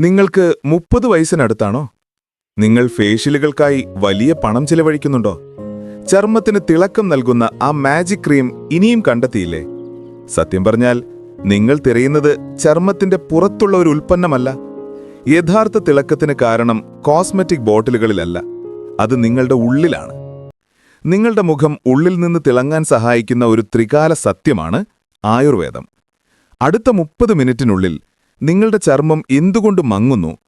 നിങ്ങൾക്ക് മുപ്പത് വയസ്സിനടുത്താണോ? നിങ്ങൾ ഫേഷ്യലുകൾക്കായി വലിയ പണം ചിലവഴിക്കുന്നുണ്ടോ? ചർമ്മത്തിന് തിളക്കം നൽകുന്ന ആ മാജിക് ക്രീം ഇനിയും കണ്ടെത്തിയില്ലേ? സത്യം പറഞ്ഞാൽ നിങ്ങൾ തിരയുന്നത് ചർമ്മത്തിന്റെ പുറത്തുള്ള ഒരു ഉൽപ്പന്നമല്ല. യഥാർത്ഥ തിളക്കത്തിന് കാരണം കോസ്മെറ്റിക് ബോട്ടിലുകളിലല്ല. അത് നിങ്ങളുടെ ഉള്ളിലാണ്. നിങ്ങളുടെ മുഖം ഉള്ളിൽ നിന്ന് തിളങ്ങാൻ സഹായിക്കുന്ന ഒരു ത്രികാല സത്യമാണ് ആയുർവേദം. അടുത്ത മുപ്പത് മിനിറ്റിനുള്ളിൽ നിങ്ങളുടെ ചർമ്മം എന്തുകൊണ്ട് മങ്ങുന്നു?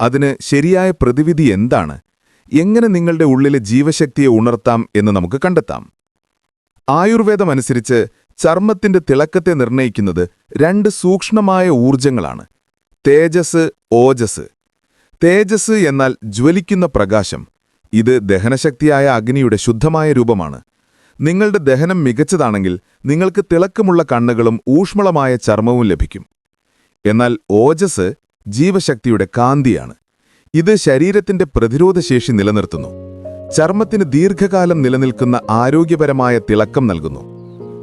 അതിന് ശരിയായ പ്രതിവിധി എന്താണ്? എങ്ങനെ നിങ്ങളുടെ ഉള്ളിലെ ജീവശക്തിയെ ഉണർത്താം എന്ന് നമുക്ക് കണ്ടെത്താം. ആയുർവേദമനുസരിച്ച് ചർമ്മത്തിന്റെ തിളക്കത്തെ നിർണയിക്കുന്നത് രണ്ട് സൂക്ഷ്മമായ ഊർജങ്ങളാണ് തേജസ് ഓജസ്. തേജസ് എന്നാൽ ജ്വലിക്കുന്ന പ്രകാശം. ഇത് ദഹനശക്തിയായ അഗ്നിയുടെ ശുദ്ധമായ രൂപമാണ്. നിങ്ങളുടെ ദഹനം മികച്ചതാണെങ്കിൽ നിങ്ങൾക്ക് തിളക്കമുള്ള കണ്ണുകളും ഊഷ്മളമായ ചർമ്മവും ലഭിക്കും. എന്നാൽ ഓജസ് ജീവശക്തിയുടെ കാന്തിയാണ്. ഇത് ശരീരത്തിന്റെ പ്രതിരോധശേഷി നിലനിർത്തുന്നു. ചർമ്മത്തിന് ദീർഘകാലം നിലനിൽക്കുന്ന ആരോഗ്യപരമായ തിളക്കം നൽകുന്നു.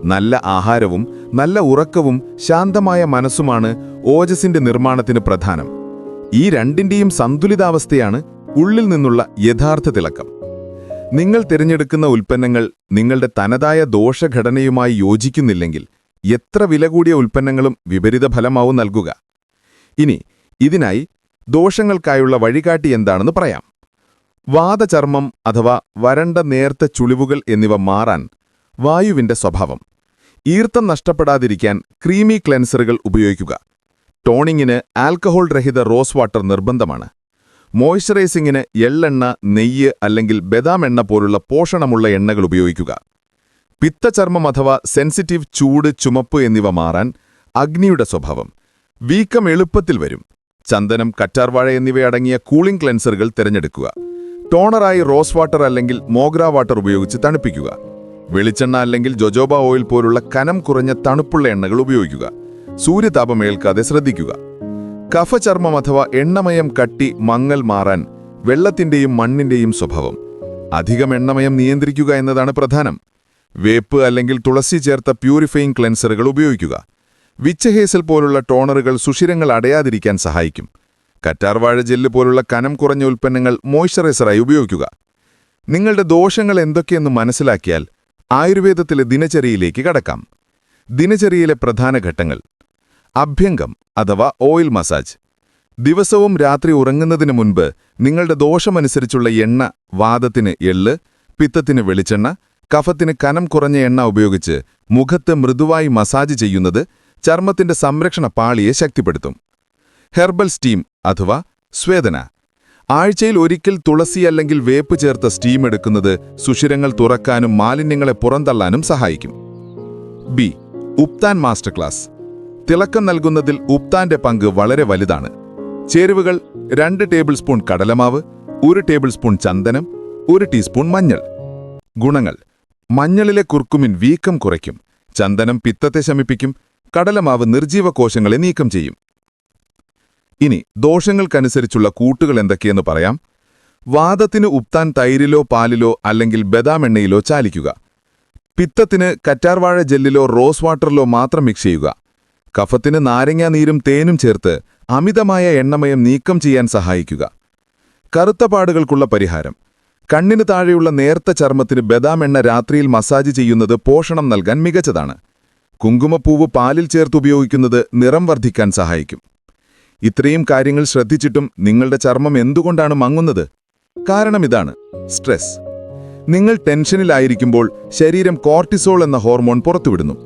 നല്ല ആഹാരവും നല്ല ഉറക്കവും ശാന്തമായ മനസ്സുമാണ് ഓജസിന്റെ നിർമ്മാണത്തിന് പ്രധാനം. ഈ രണ്ടിന്റെയും സന്തുലിതാവസ്ഥയാണ് ഉള്ളിൽ നിന്നുള്ള യഥാർത്ഥ തിളക്കം. നിങ്ങൾ തിരഞ്ഞെടുക്കുന്ന ഉൽപ്പന്നങ്ങൾ നിങ്ങളുടെ തനതായ ദോഷഘടനയുമായി യോജിക്കുന്നില്ലെങ്കിൽ എത്ര വില കൂടിയ ഉൽപ്പന്നങ്ങളും വിപരീത ഫലമാവും നൽകുക. ഇനി ഇതിനായി ദോഷങ്ങൾക്കായുള്ള വഴികാട്ടി എന്താണെന്ന് പറയാം. വാദചർമ്മം അഥവാ വരണ്ട നേർത്ത ചുളിവുകൾ എന്നിവ മാറാൻ വായുവിന്റെ സ്വഭാവം. ഈർത്തം നഷ്ടപ്പെടാതിരിക്കാൻ ക്രീമി ക്ലെൻസറുകൾ ഉപയോഗിക്കുക. ടോണിങ്ങിന് ആൽക്കഹോൾ രഹിത റോസ് വാട്ടർ നിർബന്ധമാണ്. മോയ്സ്ചറൈസിങ്ങിന് എള്ളെണ്ണ നെയ്യ് അല്ലെങ്കിൽ ബദാം എണ്ണ പോലുള്ള പോഷണമുള്ള എണ്ണകൾ ഉപയോഗിക്കുക. പിത്തചർമ്മം അഥവാ സെൻസിറ്റീവ് ചൂട് ചുമപ്പ് എന്നിവ മാറാൻ അഗ്നിയുടെ സ്വഭാവം. വീക്കം എളുപ്പത്തിൽ വരും. ചന്ദനം കറ്റാർവാഴ എന്നിവയടങ്ങിയ കൂളിംഗ് ക്ലെൻസറുകൾ തിരഞ്ഞെടുക്കുക. ടോണറായി റോസ് വാട്ടർ അല്ലെങ്കിൽ മോഗ്ര വാട്ടർ ഉപയോഗിച്ച് തണുപ്പിക്കുക. വെളിച്ചെണ്ണ അല്ലെങ്കിൽ ജൊജോബ ഓയിൽ പോലുള്ള കനം കുറഞ്ഞ തണുപ്പുള്ള എണ്ണകൾ ഉപയോഗിക്കുക. സൂര്യതാപം ഏൽക്കാതെ ശ്രദ്ധിക്കുക. കഫചർമ്മം അഥവാ എണ്ണമയം കട്ടി മങ്ങൽ മാറാൻ വെള്ളത്തിന്റെയും മണ്ണിന്റെയും സ്വഭാവം. അധികം എണ്ണമയം നിയന്ത്രിക്കുക എന്നതാണ് പ്രധാനം. വേപ്പ് അല്ലെങ്കിൽ തുളസി ചേർത്ത പ്യൂരിഫയിങ് ക്ലെൻസറുകൾ ഉപയോഗിക്കുക. വിച്ചഹേസൽ പോലുള്ള ടോണറുകൾ സുഷിരങ്ങൾ അടയാതിരിക്കാൻ സഹായിക്കും. കറ്റാർവാഴ ജെല്ല് പോലുള്ള കനം കുറഞ്ഞ ഉൽപ്പന്നങ്ങൾ മോയ്സ്ചറൈസറായി ഉപയോഗിക്കുക. നിങ്ങളുടെ ദോഷങ്ങൾ എന്തൊക്കെയെന്ന് മനസ്സിലാക്കിയാൽ ആയുർവേദത്തിലെ ദിനചര്യയിലേക്ക് കടക്കാം. ദിനചര്യയിലെ പ്രധാന ഘട്ടങ്ങൾ. അഭ്യംഗം അഥവാ ഓയിൽ മസാജ്. ദിവസവും രാത്രി ഉറങ്ങുന്നതിന് മുൻപ് നിങ്ങളുടെ ദോഷമനുസരിച്ചുള്ള എണ്ണ വാദത്തിന് എള്ള് പിത്തത്തിന് വെളിച്ചെണ്ണ കഫത്തിന് കനം കുറഞ്ഞ എണ്ണ ഉപയോഗിച്ച് മുഖത്ത് മൃദുവായി മസാജ് ചെയ്യുന്നത് ചർമ്മത്തിന്റെ സംരക്ഷണ പാളിയെ ശക്തിപ്പെടുത്തും. ഹെർബൽ സ്റ്റീം അഥവാ സ്വേദന. ആഴ്ചയിൽ ഒരിക്കൽ തുളസി അല്ലെങ്കിൽ വേപ്പ് ചേർത്ത സ്റ്റീം എടുക്കുന്നത് സുഷിരങ്ങൾ തുറക്കാനും മാലിന്യങ്ങളെ പുറന്തള്ളാനും സഹായിക്കും. ബി. ഉപ്താൻ മാസ്റ്റർ ക്ലാസ് തിളക്കം നൽകുന്നതിൽ ഉപ്താന്റെ പങ്ക് വളരെ വലുതാണ്. ചേരുവകൾ രണ്ട് ടേബിൾ സ്പൂൺ കടലമാവ് ഒരു ടേബിൾ സ്പൂൺ ചന്ദനം ഒരു ടീസ്പൂൺ മഞ്ഞൾ. ഗുണങ്ങൾ. മഞ്ഞളിലെ കുർക്കുമിൻ വീക്കം കുറയ്ക്കും. ചന്ദനം പിത്തത്തെ ശമിപ്പിക്കും. കടലമാവ് നിർജീവ കോശങ്ങളെ നീക്കം ചെയ്യും. ഇനി ദോഷങ്ങൾക്കനുസരിച്ചുള്ള കൂട്ടുകൾ എന്തൊക്കെയെന്ന് പറയാം. വാദത്തിന് ഉപ്താൻ തൈരിലോ പാലിലോ അല്ലെങ്കിൽ ബദാം എണ്ണയിലോ ചാലിക്കുക. പിത്തത്തിന് കറ്റാർവാഴ ജെല്ലിലോ റോസ് വാട്ടറിലോ മാത്രം മിക്സ് ചെയ്യുക. കഫത്തിന് നാരങ്ങാ നീരും തേനും ചേർത്ത് അമിതമായ എണ്ണമയം നീക്കം ചെയ്യാൻ സഹായിക്കുക. കറുത്ത പാടുകൾക്കുള്ള പരിഹാരം. കണ്ണിന് താഴെയുള്ള നേർത്ത ചർമ്മത്തിന് ബദാം എണ്ണ രാത്രിയിൽ മസാജ് ചെയ്യുന്നത് പോഷണം നൽകാൻ മികച്ചതാണ്. കുങ്കുമപ്പൂവ് പാലിൽ ചേർത്ത് ഉപയോഗിക്കുന്നത് നിറം വർദ്ധിക്കാൻ സഹായിക്കും. ഇത്രയും കാര്യങ്ങൾ ശ്രദ്ധിച്ചിട്ടും നിങ്ങളുടെ ചർമ്മം എന്തുകൊണ്ടാണ് മങ്ങുന്നത്? കാരണം ഇതാണ് സ്ട്രെസ്. നിങ്ങൾ ടെൻഷനിലായിരിക്കുമ്പോൾ ശരീരം കോർട്ടിസോൾ എന്ന ഹോർമോൺ പുറത്തുവിടുന്നു.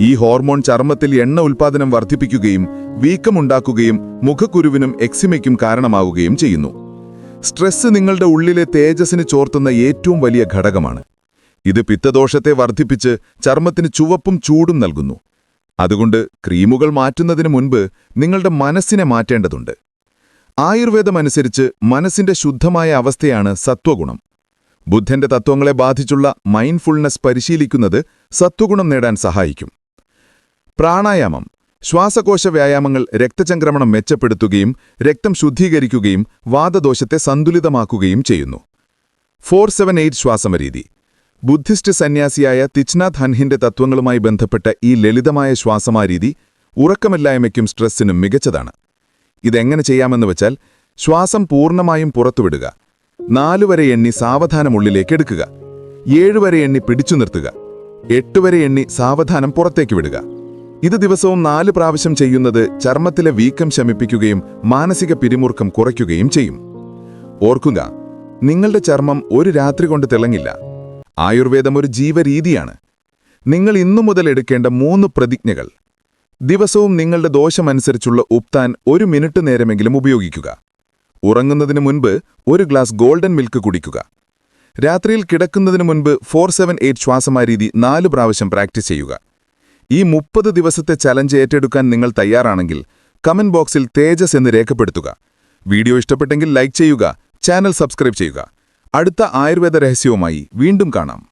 ഈ ഹോർമോൺ ചർമ്മത്തിൽ എണ്ണ ഉൽപ്പാദനം വർദ്ധിപ്പിക്കുകയും വീക്കമുണ്ടാക്കുകയും മുഖക്കുരുവിനും എക്സിമയ്ക്കും കാരണമാവുകയും ചെയ്യുന്നു. സ്ട്രെസ് നിങ്ങളുടെ ഉള്ളിലെ തേജസ്സിന് ചോർത്തുന്ന ഏറ്റവും വലിയ ഘടകമാണ്. ഇത് പിത്തദോഷത്തെ വർദ്ധിപ്പിച്ച് ചർമ്മത്തിന് ചുവപ്പും ചൂടും നൽകുന്നു. അതുകൊണ്ട് ക്രീമുകൾ മാറ്റുന്നതിന് മുൻപ് നിങ്ങളുടെ മനസ്സിനെ മാറ്റേണ്ടതുണ്ട്. ആയുർവേദമനുസരിച്ച് മനസ്സിന്റെ ശുദ്ധമായ അവസ്ഥയാണ് സത്വഗുണം. ബുദ്ധന്റെ തത്വങ്ങളെ ബാധിച്ചുള്ള മൈൻഡ്ഫുൾനെസ് പരിശീലിക്കുന്നത് സത്വഗുണം നേടാൻ സഹായിക്കും. പ്രാണായാമം. ശ്വാസകോശ വ്യായാമങ്ങൾ രക്തചംക്രമണം മെച്ചപ്പെടുത്തുകയും രക്തം ശുദ്ധീകരിക്കുകയും വാദദോഷത്തെ സന്തുലിതമാക്കുകയും ചെയ്യുന്നു. ഫോർ സെവൻ എയ്റ്റ് ശ്വാസമരീതി. ബുദ്ധിസ്റ്റ് സന്യാസിയായ തിച്നാഥ് ഹൻഹിന്റെ തത്വങ്ങളുമായി ബന്ധപ്പെട്ട ഈ ലളിതമായ ശ്വാസമാരീതി ഉറക്കമില്ലായ്മയ്ക്കും സ്ട്രെസ്സിനും മികച്ചതാണ്. ഇതെങ്ങനെ ചെയ്യാമെന്ന് വെച്ചാൽ ശ്വാസം പൂർണമായും പുറത്തുവിടുക. നാലുവരെ എണ്ണി സാവധാനം ഉള്ളിലേക്ക് എടുക്കുക. ഏഴുവരെ എണ്ണി പിടിച്ചു നിർത്തുക എട്ടുവരെ എണ്ണി സാവധാനം പുറത്തേക്ക് വിടുക. ഇത് ദിവസവും നാല് പ്രാവശ്യം ചെയ്യുന്നത് ചർമ്മത്തിലെ വീക്കം ശമിപ്പിക്കുകയും മാനസിക പിരിമുറുക്കം കുറയ്ക്കുകയും ചെയ്യും. ഓർക്കുക നിങ്ങളുടെ ചർമ്മം ഒരു രാത്രി കൊണ്ട് തിളങ്ങില്ല. ആയുർവേദം ഒരു ജീവരീതിയാണ്. നിങ്ങൾ ഇന്നു മുതൽ എടുക്കേണ്ട മൂന്ന് പ്രതിജ്ഞകൾ. ദിവസവും നിങ്ങളുടെ ദോഷമനുസരിച്ചുള്ള ഉപ്താൻ ഒരു മിനിറ്റ് നേരമെങ്കിലും ഉപയോഗിക്കുക. ഉറങ്ങുന്നതിന് മുൻപ് ഒരു ഗ്ലാസ് ഗോൾഡൻ മിൽക്ക് കുടിക്കുക. രാത്രിയിൽ കിടക്കുന്നതിന് മുൻപ് ഫോർ സെവൻ എയ്റ്റ് ശ്വാസമാരീതി നാല് പ്രാവശ്യം പ്രാക്ടീസ് ചെയ്യുക. ഈ മുപ്പത് ദിവസത്തെ ചലഞ്ച് ഏറ്റെടുക്കാൻ നിങ്ങൾ തയ്യാറാണെങ്കിൽ കമന്റ് ബോക്സിൽ തേജസ് എന്ന് രേഖപ്പെടുത്തുക. വീഡിയോ ഇഷ്ടപ്പെട്ടെങ്കിൽ ലൈക്ക് ചെയ്യുക ചാനൽ സബ്സ്ക്രൈബ് ചെയ്യുക. അടുത്ത ആയുർവേദ രഹസ്യവുമായി വീണ്ടും കാണാം.